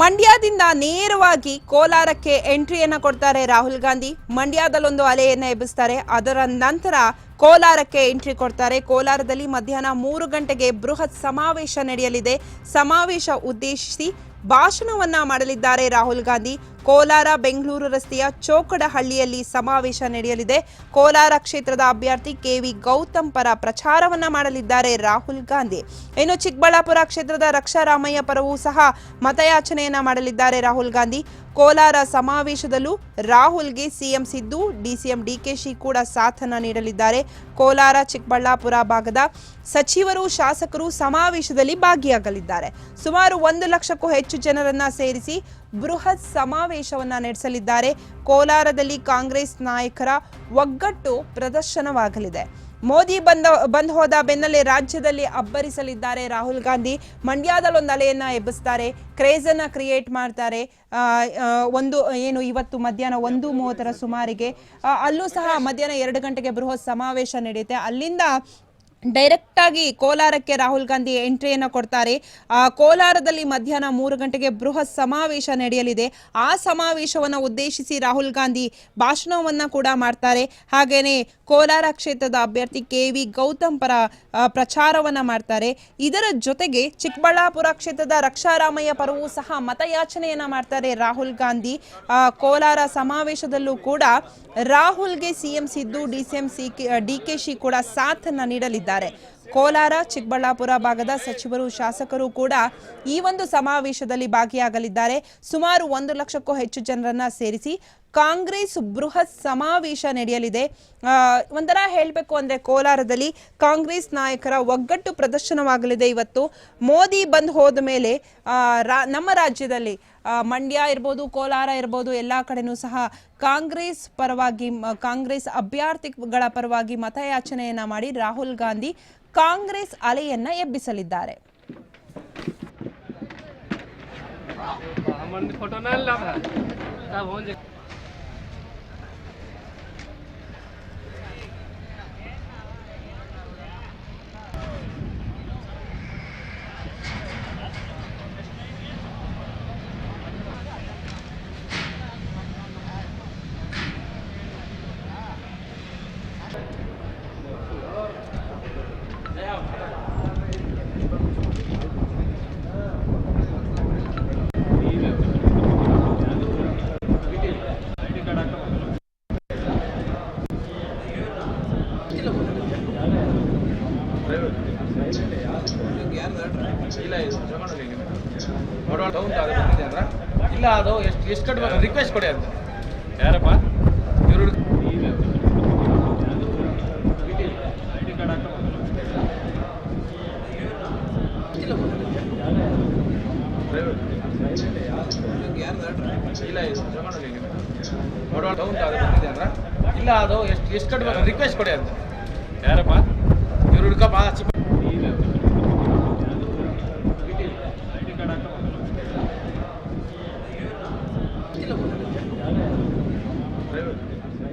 ಮಂಡ್ಯದಿಂದ ನೇರವಾಗಿ ಕೋಲಾರಕ್ಕೆ ಎಂಟ್ರಿಯನ್ನು ಕೊಡ್ತಾರೆ ರಾಹುಲ್ ಗಾಂಧಿ. ಮಂಡ್ಯದಲ್ಲೊಂದು ಅಲೆಯನ್ನು ಎಬ್ಬಿಸ್ತಾರೆ. ಅದರ ನಂತರ ಕೋಲಾರಕ್ಕೆ ಎಂಟ್ರಿ ಕೊಡ್ತಾರೆ. ಕೋಲಾರದಲ್ಲಿ ಮಧ್ಯಾಹ್ನ ಮೂರು ಗಂಟೆಗೆ ಬೃಹತ್ ಸಮಾವೇಶ ನಡೆಯಲಿದೆ. ಸಮಾವೇಶ ಉದ್ದೇಶಿಸಿ ಭಾಷಣವನ್ನ ಮಾಡಲಿದ್ದಾರೆ ರಾಹುಲ್ ಗಾಂಧಿ. ಕೋಲಾರ ಬೆಂಗಳೂರು ರಸ್ತೆಯ ಚೋಕಡಹಳ್ಳಿಯಲ್ಲಿ ಸಮಾವೇಶ ನಡೆಯಲಿದೆ. ಕೋಲಾರ ಕ್ಷೇತ್ರದ ಅಭ್ಯರ್ಥಿ ಕೆವಿ ಗೌತಮ್ ಪರ ಪ್ರಚಾರವನ್ನ ಮಾಡಲಿದ್ದಾರೆ ರಾಹುಲ್ ಗಾಂಧಿ. ಇನ್ನು ಚಿಕ್ಕಬಳ್ಳಾಪುರ ಕ್ಷೇತ್ರದ ರಕ್ಷಾರಾಮಯ್ಯ ಪರವೂ ಸಹ ಮತಯಾಚನೆಯನ್ನ ಮಾಡಲಿದ್ದಾರೆ ರಾಹುಲ್ ಗಾಂಧಿ. ಕೋಲಾರ ಸಮಾವೇಶದಲ್ಲೂ ರಾಹುಲ್ಗೆ ಸಿಎಂ ಸಿದ್ದು, ಡಿಸಿಎಂ ಡಿಕೆಶಿ ಕೂಡ ಸಾಥನ ನೀಡಲಿದ್ದಾರೆ. ಕೋಲಾರ ಚಿಕ್ಕಬಳ್ಳಾಪುರ ಭಾಗದ ಸಚಿವರು, ಶಾಸಕರು ಸಮಾವೇಶದಲ್ಲಿ ಭಾಗಿಯಾಗಲಿದ್ದಾರೆ. ಸುಮಾರು ಒಂದು ಲಕ್ಷಕ್ಕೂ ಹೆಚ್ಚು ಜನರನ್ನ ಸೇರಿಸಿ ಬೃಹತ್ ಸಮಾವೇಶವನ್ನ ನಡೆಸಲಿದ್ದಾರೆ. ಕೋಲಾರದಲ್ಲಿ ಕಾಂಗ್ರೆಸ್ ನಾಯಕರ ಒಗ್ಗಟ್ಟು ಪ್ರದರ್ಶನವಾಗಲಿದೆ. ಮೋದಿ ಬಂದ, ಬಂದ್ ಹೋದ ಬೆನ್ನಲ್ಲೇ ರಾಜ್ಯದಲ್ಲಿ ಅಬ್ಬರಿಸಲಿದ್ದಾರೆ ರಾಹುಲ್ ಗಾಂಧಿ. ಮಂಡ್ಯದಲ್ಲಿ ಒಂದು ಅಲೆಯನ್ನ ಎಬ್ಬಿಸ್ತಾರೆ ಕ್ರೇಜ್ ಅನ್ನ ಕ್ರಿಯೇಟ್ ಮಾಡ್ತಾರೆ. ಒಂದು, ಏನು ಇವತ್ತು ಮಧ್ಯಾಹ್ನ ಒಂದು ಮೂವತ್ತರ ಸುಮಾರಿಗೆ. ಅಲ್ಲೂ ಸಹ ಮಧ್ಯಾಹ್ನ ಎರಡು ಗಂಟೆಗೆ ಬೃಹತ್ ಸಮಾವೇಶ ನಡೆಯುತ್ತೆ. ಅಲ್ಲಿಂದ ಡೈರೆಕ್ಟ್ ಆಗಿ ಕೋಲಾರಕ್ಕೆ ರಾಹುಲ್ ಗಾಂಧಿ ಎಂಟ್ರಿಯನ್ನು ಕೊಡ್ತಾರೆ. ಕೋಲಾರದಲ್ಲಿ ಮಧ್ಯಾಹ್ನ ಮೂರು ಗಂಟೆಗೆ ಬೃಹತ್ ಸಮಾವೇಶ ನಡೆಯಲಿದೆ. ಆ ಸಮಾವೇಶವನ್ನು ಉದ್ದೇಶಿಸಿ ರಾಹುಲ್ ಗಾಂಧಿ ಭಾಷಣವನ್ನು ಕೂಡ ಮಾಡ್ತಾರೆ. ಹಾಗೆಯೇ ಕೋಲಾರ ಕ್ಷೇತ್ರದ ಅಭ್ಯರ್ಥಿ ಕೆ ವಿ ಗೌತಮ್ ಪರ ಪ್ರಚಾರವನ್ನು ಮಾಡ್ತಾರೆ. ಇದರ ಜೊತೆಗೆ ಚಿಕ್ಕಬಳ್ಳಾಪುರ ಕ್ಷೇತ್ರದ ರಕ್ಷಾರಾಮಯ್ಯ ಪರವೂ ಸಹ ಮತಯಾಚನೆಯನ್ನು ಮಾಡ್ತಾರೆ ರಾಹುಲ್ ಗಾಂಧಿ. ಕೋಲಾರ ಸಮಾವೇಶದಲ್ಲೂ ಕೂಡ ರಾಹುಲ್ಗೆ CM Siddu, D C M C D K she ಕೂಡ ಸಾಥನ್ನು ನೀಡಲಿದ್ದಾರೆ. about it. ಕೋಲಾರ, ಚಿಕ್ಕಬಳ್ಳಾಪುರ ಭಾಗದ ಸಚಿವರು, ಶಾಸಕರು ಕೂಡ ಈ ಒಂದು ಸಮಾವೇಶದಲ್ಲಿ ಭಾಗಿಯಾಗಲಿದ್ದಾರೆ. ಸುಮಾರು ಒಂದು ಲಕ್ಷಕ್ಕೂ ಹೆಚ್ಚು ಜನರನ್ನ ಸೇರಿಸಿ ಕಾಂಗ್ರೆಸ್ ಬೃಹತ್ ಸಮಾವೇಶ ನಡೆಯಲಿದೆ. ಒಂಥರ ಹೇಳಬೇಕು ಅಂದ್ರೆ ಕೋಲಾರದಲ್ಲಿ ಕಾಂಗ್ರೆಸ್ ನಾಯಕರ ಒಗ್ಗಟ್ಟು ಪ್ರದರ್ಶನವಾಗಲಿದೆ ಇವತ್ತು. ಮೋದಿ ಬಂದ್ ಹೋದ ಮೇಲೆ ನಮ್ಮ ರಾಜ್ಯದಲ್ಲಿ ಮಂಡ್ಯ ಇರ್ಬೋದು, ಕೋಲಾರ ಇರ್ಬೋದು, ಎಲ್ಲ ಕಡೆನೂ ಸಹ ಕಾಂಗ್ರೆಸ್ ಪರವಾಗಿ ಕಾಂಗ್ರೆಸ್ ಅಭ್ಯರ್ಥಿಗಳ ಪರವಾಗಿ ಮತಯಾಚನೆಯನ್ನು ಮಾಡಿ ರಾಹುಲ್ ಗಾಂಧಿ ಕಾಂಗ್ರೆಸ್ ಅಲೆಯನ್ನ ಎಬ್ಬಿಸಲಿದ್ದಾರೆ. ಇಲ್ಲ ಅದು ಎಷ್ಟು ಎಷ್ಟು ಕಟ್ಬೇಕು ರಿಕ್ವೆಸ್ಟ್ ಕೊಡಿ ಅಂತ ಯಾರಪ್ಪ ಇವರು ಇಲ್ಲ ಅದು ಎಷ್ಟು ಎಷ್ಟು ಕಟ್ಬೇಕು ರಿಕ್ವೆಸ್ಟ್ ಕೊಡಿ ಅಂತ ಯಾರಪ್ಪ? రుడుక బాగా